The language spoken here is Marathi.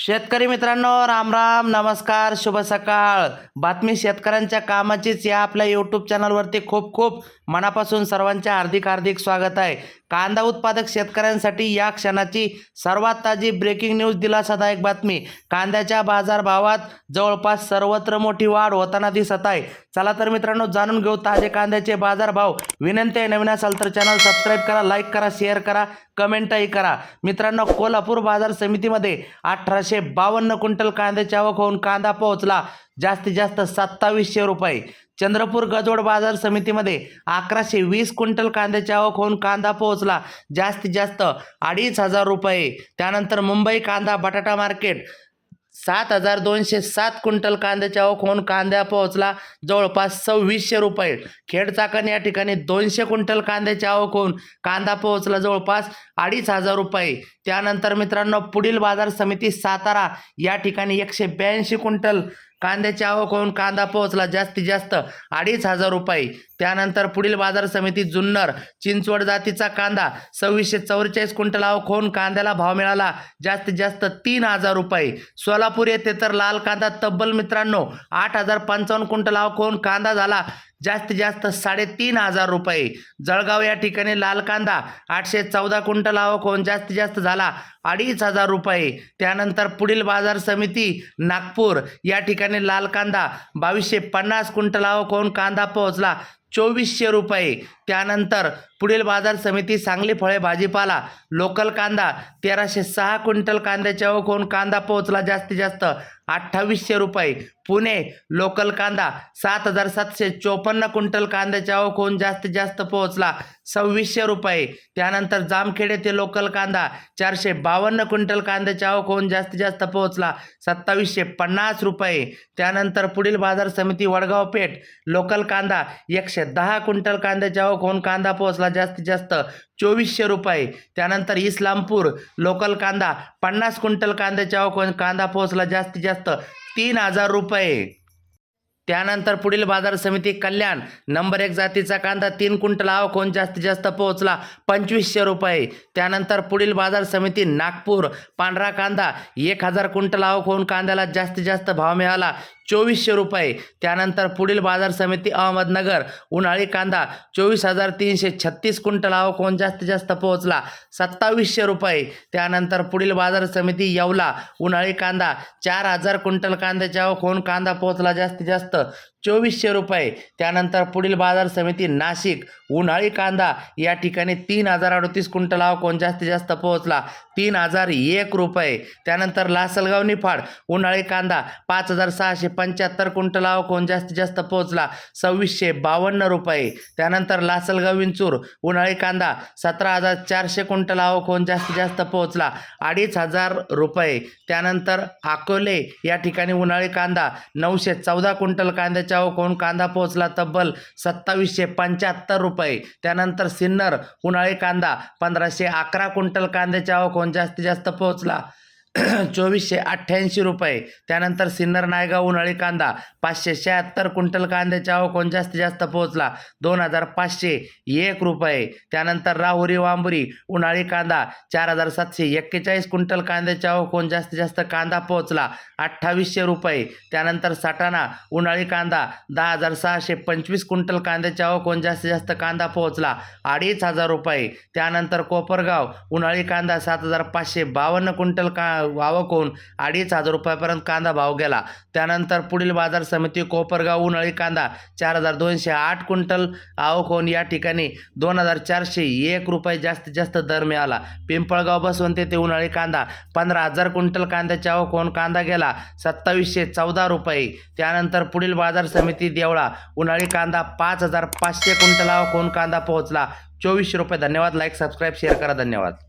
शेतकरी मित्रांनो राम राम नमस्कार शुभ सकाळ. बातमी शेतकऱ्यांच्या कामाचीच या आपल्या यूट्यूब चॅनलवरती खूप खूप मनापासून सर्वांचे हार्दिक हार्दिक स्वागत आहे. कांदा उत्पादक शेतकऱ्यांसाठी या क्षणाची सर्वात ताजी ब्रेकिंग न्यूज दिलासादायक बातमी. कांद्याच्या बाजारभावात जवळपास सर्वत्र मोठी वाढ होताना दिसत आहे. चला तर मित्रांनो जाणून घेऊ ताजे कांद्याचे बाजारभाव. विनंती आहे नवीन असाल तर चॅनल सबस्क्राईब करा लाईक करा शेअर करा कमेंटही करा. मित्रांनो कोल्हापूर बाजार समितीमध्ये अठराशे बावन्न क्विंटल कांद्याची आवक होऊन कांदा पोहोचला. जास्तीत जास्त सत्तावीसशे रुपये. चंद्रपूर गजोड बाजार समितीमध्ये अकराशे वीस क्विंटल कांद्याची आवक होऊन कांदा पोहोचला. जास्तीत जास्त अडीच हजार रुपये. त्यानंतर मुंबई कांदा बटाटा मार्केट सात हजार दोनशे सात क्विंटल कांद्याची आवक होऊन कांदा पोहोचला. जवळपास सव्वीसशे रुपये. खेड चाकण या ठिकाणी दोनशे क्विंटल कांद्याची आवक होऊन कांदा पोहोचला जवळपास अडीच हजार रुपये. त्यानंतर मित्रांनो पुढील बाजार समिती सातारा या ठिकाणी एकशे ब्याऐंशी क्विंटल कांद्याची आवक होऊन कांदा पोहोचला जास्तीत जास्त अडीच हजार रुपये. त्यानंतर पुढील बाजार समिती जुन्नर चिंचवड जातीचा कांदा सव्वीसशे चौवेचाळीस क्विंटल आवक होऊन कांद्याला भाव मिळाला जास्तीत जास्त तीन हजार रुपये. सोलापूर येथे तर लाल कांदा तब्बल मित्रांनो आठ हजार पंचावन्न क्विंटल आवक होऊन कांदा झाला जास्तीत जास्त साडेतीन हजार रुपये. जळगाव या ठिकाणी लाल कांदा आठशे चौदा क्विंटल आवक होऊन जास्तीत जास्त झाला अडीच हजार रुपये. त्यानंतर पुढील बाजार समिती नागपूर या ठिकाणी लाल कांदा बावीसशे पन्नास क्विंटल आवक होऊन कांदा पोहोचला चोवीसशे रुपये. त्यानंतर पुढील बाजार समिती सांगली फळे भाजीपाला लोकल कांदा तेराशे सहा क्विंटल कांद्याच्या आवक होऊन कांदा पोहोचला जास्तीत जास्त अठ्ठावीसशे रुपये. पुणे लोकल कांदा सात हजार सातशे चोपन्न क्विंटल कांद्याची आवक होऊन जास्तीत जास्त पोहोचला सव्वीसशे रुपये. त्यानंतर जामखेड येथे लोकल कांदा चारशे बावन्न क्विंटल कांद्याची आवक होऊन जास्तीत जास्त पोहोचला सत्तावीसशे पन्नास रुपये. त्यानंतर पुढील बाजार समिती वडगाव पेठ लोकल कांदा एकशे दहा क्विंटल कांद्याची आवक होऊन कांदा पोहोचला जास्तीत जास्त चोवीसशे रुपये. त्यानंतर इस्लामपूर लोकल कांदा पन्नास क्विंटल कांद्याची आवक होऊन कांदा पोहोचला जास्तीत जास्त तीन हजार रुपये. त्यानंतर पुढील बाजार समिती कल्याण. नंबर एक जातीचा कांदा तीन क्विंटल आवक होऊन जास्तीत जास्त पोहोचला? पंचवीसशे रुपये. त्यानंतर पुढील बाजार समिती नागपूर. पांढरा कांदा एक हजार क्विंटल आवक होऊन कांद्याला जास्तीत जास्त भाव मिळाला? चोवीसशे रुपये. त्यानंतर पुढील बाजार समिती अहमदनगर उन्हाळी कांदा चोवीस हजार तीनशे छत्तीस क्विंटल आवक जास्तीत जास्त पोहोचला? सत्तावीसशे रुपये. त्यानंतर पुढील बाजार समिती येवला उन्हाळी कांदा चार हजार क्विंटल कांद्याची आवक होऊन कांदा पोहोचला जास्तीत जास्त? चोवीसशे रुपये. त्यानंतर पुढील बाजार समिती नाशिक उन्हाळी कांदा या ठिकाणी तीन हजार अडतीस क्विंटल आवक जास्तीत जास्त पोहोचला? तीन हजार एक रुपये. त्यानंतर लासलगाव निफाड उन्हाळी कांदा पाच हजार सहाशे पंच्याहत्तर क्विंटल आवक होऊन जास्तीत जास्त पोहोचला? सव्वीसशे बावन्न रुपये. त्यानंतर लासलगाव विंचूर उन्हाळी कांदा सतरा हजार चारशे क्विंटल आवक जास्तीत जास्त पोहोचला? अडीच हजार रुपये. त्यानंतर अकोले या ठिकाणी उन्हाळी कांदा नऊशे चौदा क्विंटल कांद्याच्या आवक होऊन कांदा पोहोचला? तब्बल सत्तावीसशे पंच्याहत्तर रुपये. त्यानंतर सिन्नर उन्हाळी कांदा पंधराशे अकरा क्विंटल कांद्याच्या आवक जास्तीत जास्त पोहोचला? चोवीसशे अठ्ठ्याऐंशी रुपये. त्यानंतर सिन्नर नायगाव उन्हाळी कांदा पाचशे शहात्तर क्विंटल कांद्याचा आवक जास्तीत जास्त पोहोचला? दोन हजार पाचशे एक रुपये. त्यानंतर राहुरी वांबुरी उन्हाळी कांदा चार हजार सातशे एक्केचाळीस क्विंटल कांद्याचा आवक जास्तीत जास्त कांदा पोहोचला? अठ्ठावीसशे रुपये. त्यानंतर साठाणा उन्हाळी कांदा दहा हजार सहाशे पंचवीस क्विंटल कांद्याचा आवक जास्तीत जास्त कांदा पोहोचला? अडीच हजार रुपये. त्यानंतर कोपरगाव उन्हाळी कांदा सात हजार पाचशे बावन्न क्विंटल का आवक कोण? अडीच हजार रुपयापर्यंत कांदा भाव गेला. त्यानंतर पुढील बाजार समिती कोपरगाव उन्हाळी कांदा चार हजार दोनशे आठ क्विंटल आवक होऊन या ठिकाणी दोन हजार चारशे एक रुपये जास्तीत जास्त दर मिळाला. पिंपळगाव बसवंत ते उन्हाळी कांदा पंधरा हजार क्विंटल कांद्याची आवक होऊन कांदा गेला सत्तावीसशे चौदा रुपये. त्यानंतर पुढील बाजार समिती देवळा उन्हाळी कांदा पाच हजार पाचशे क्विंटल आवक होऊन कांदा पोहोचला. चोवीसशे रुपये. धन्यवाद. लाईक सबस्क्राईब शेअर करा. धन्यवाद.